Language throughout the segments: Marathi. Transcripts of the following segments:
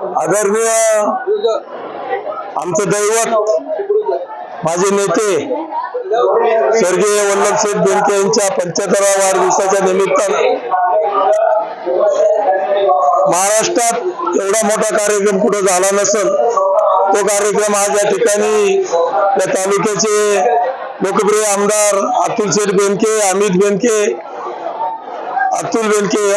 आदरणीय आमचं दैवत माझे नेते स्वर्गीय वल्लभ शेठ बेनके यांच्या पंच्याहत्तराव्या वाढदिवसाच्या निमित्तानं महाराष्ट्रात एवढा मोठा कार्यक्रम कुठं झाला नसल तो कार्यक्रम आज या ठिकाणी या तालुक्याचे लोकप्रिय आमदार अतुल शेठ बेनके अमित बेनके अतुल बेनके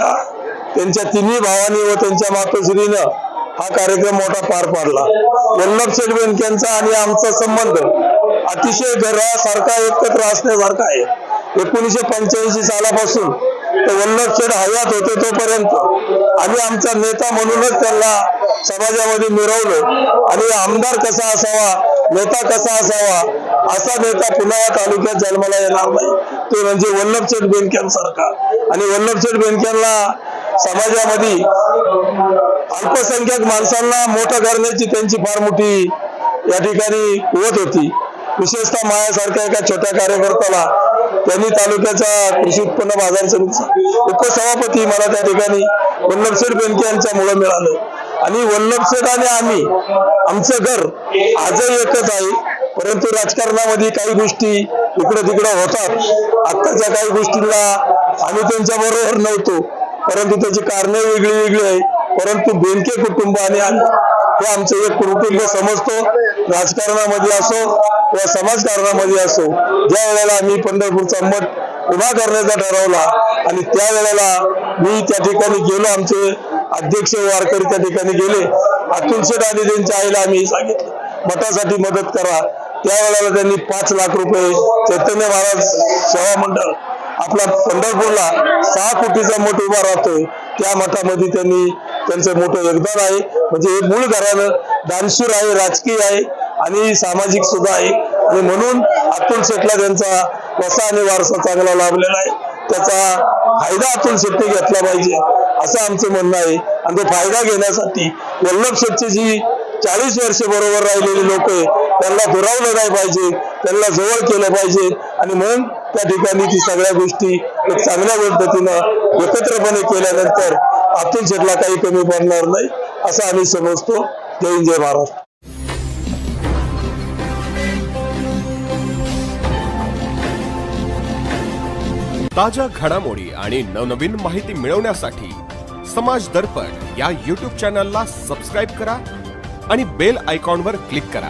त्यांच्या तिन्ही भावांनी व त्यांच्या मातोश्रीनं हा कार्यक्रम मोठा पार पाडला. वल्लभ शेठ आणि आमचा संबंध अतिशय घरासारखा एकत्र असण्यासारखा आहे. एकोणीसशे पंच्याऐंशी सालापासून ते वल्लभ शेठ हयात होते तोपर्यंत आणि आमचा नेता म्हणूनच त्यांना समाजामध्ये मिरवलं. आणि आमदार कसा असावा नेता कसा असावा असा नेता पुन्हा या तालुक्यात जन्माला येणार नाही. ते म्हणजे वल्लभ शेठ बेनक्यांसारखा आणि वल्लभ शेठ बेनक्यांना समाजामध्ये अल्पसंख्याक माणसांना मोठं करण्याची त्यांची फार मोठी या ठिकाणी कुवत होती. विशेषतः माझ्यासारख्या एका छोट्या कार्यकर्त्याला त्यांनी तालुक्याचा कृषी उत्पन्न बाजार समितीचा उपसभापती मला त्या ठिकाणी वल्लभ शेठ बेनके यांच्यामुळे मिळालं. आणि वल्लभशेठ आणि आम्ही आमचं घर आजही एकच आहे परंतु राजकारणामध्ये काही गोष्टी इकडं तिकडं होतात. आत्ताच्या काही गोष्टींना आम्ही त्यांच्या बरोबर नव्हतो परंतु त्याची कारणे वेगळी वेगळी आहे परंतु बेनके कुटुंब आणि हे आमचं एक कुटुंब समजतो राजकारणामध्ये असो किंवा समाजकारणामध्ये असो ज्या वेळेला आम्ही पंढरपूरचा मठ उभा करण्याचा ठरवला आणि त्या वेळेला मी त्या ठिकाणी गेलो आमचे अध्यक्ष वारकरी त्या ठिकाणी गेले. अतुल शेठ आणि त्यांच्या आईला आम्ही सांगितलं मठासाठी मदत करा. त्यावेळेला त्यांनी पाच लाख रुपये चैतन्य महाराज सेवा मंडळ आपला पंढरपूरला सहा कोटीचा मठ उभा राहतोय. त्या मठामध्ये त्यांनी त्यांचं मोठं योगदान आहे. म्हणजे हे मूळ घराणं दानशूर आहे राजकीय आहे आणि सामाजिक सुद्धा आहे. आणि म्हणून अतुल शेटला त्यांचा वसा आणि वारसा चांगला लाभलेला आहे. त्याचा फायदा अतुल शेट्टी घेतला पाहिजे असं आमचं म्हणणं आहे. आणि तो फायदा घेण्यासाठी वल्लभ शेट्टी जी चाळीस वर्ष बरोबर राहिलेली लोक आहे त्यांना दुरावलं नाही पाहिजे त्यांना जवळ केलं पाहिजे. आणि म्हणून त्या ठिकाणी ती सगळ्या गोष्टी एक चांगल्या पद्धतीनं एकत्रपणे केल्यानंतर अतुल शेटला काही कमी पडणार नाही असं आम्ही समजतो. जय जय महाराष्ट्र. ताज्या घडामोडी आणि नवनवीन माहिती मिळवण्यासाठी समाज दर्पण या यूट्यूब चॅनलला सबस्क्राईब करा आणि बेल आयकॉनवर क्लिक करा.